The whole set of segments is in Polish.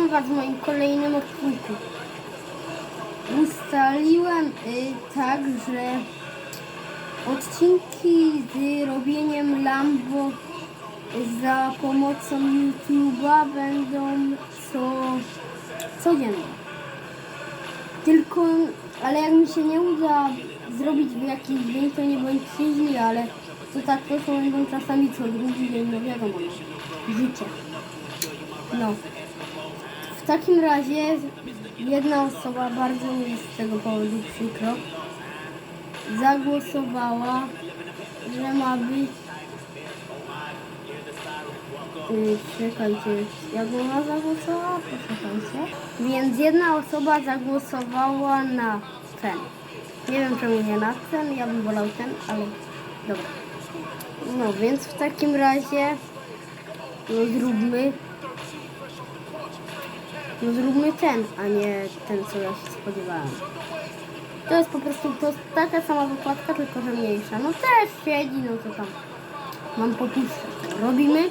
Witam Was w moim kolejnym odcinku. Ustaliłem y, tak, że odcinki z robieniem Lambo za pomocą YouTube'a będą co codziennie. Tylko, ale jak mi się nie uda zrobić w jakiś dzień, to nie bądźcie źli, ale to tak to są będą czasami co drugi dzień, no wiadomo, no. życie. No. Takim razie jedna osoba, bardzo mi z tego powodu przykro, zagłosowała, że ma być... Yy, czekajcie, jak ona zagłosowała? Poczekajcie. Więc jedna osoba zagłosowała na ten. Nie wiem czemu nie na ten, ja bym wolał ten, ale dobra. No więc w takim razie no zróbmy no zróbmy ten, a nie ten, co ja się spodziewałem. To jest po prostu to jest taka sama wykładka, tylko że mniejsza. No też siedzi, no co tam. Mam popuszczać. Robimy,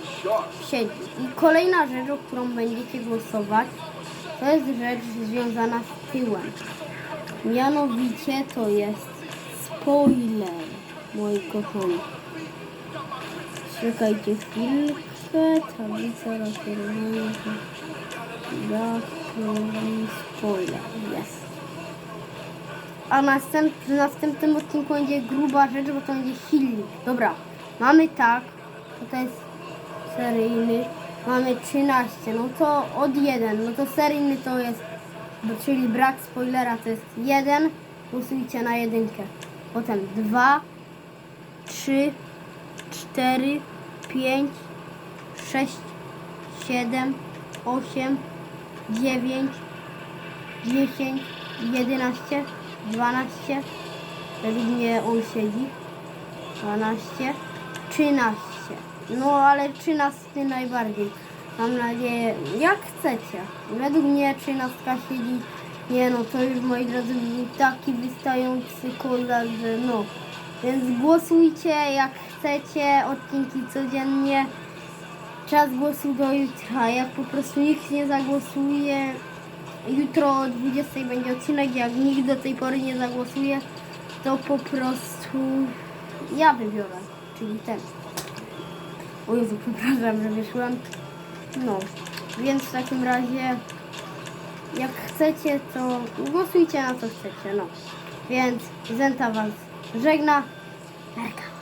siedzi. I kolejna rzecz, o którą będziecie głosować, to jest rzecz związana z tyłem. Mianowicie to jest spoiler, moi kochani. Czekajcie chwilkę, tablica referowania. Jaki spoiler, jest. A następ, w następnym odcinku będzie gruba rzecz, bo to będzie silnik. Dobra, mamy tak, to jest seryjny, mamy 13, no to od 1, no to seryjny to jest, czyli brak spoilera to jest 1, głosujcie na jedynkę. Potem 2, 3, 4, 5, 6, 7, 8, 9, 10, 11, 12, według mnie on siedzi, 12, 13. No ale 13 najbardziej. Mam nadzieję, jak chcecie. Według mnie 13 siedzi, nie no, to już moi drodzy taki wystający kozak, że no. Więc głosujcie jak chcecie, odcinki codziennie. Czas głosu do jutra. Jak po prostu nikt nie zagłosuje, jutro o 20 będzie odcinek. Jak nikt do tej pory nie zagłosuje, to po prostu ja wybiorę, czyli ten. O Jezu, przepraszam, że wyszłem. No, więc w takim razie, jak chcecie, to głosujcie na co chcecie, no. Więc Zenta Was żegna. Erka.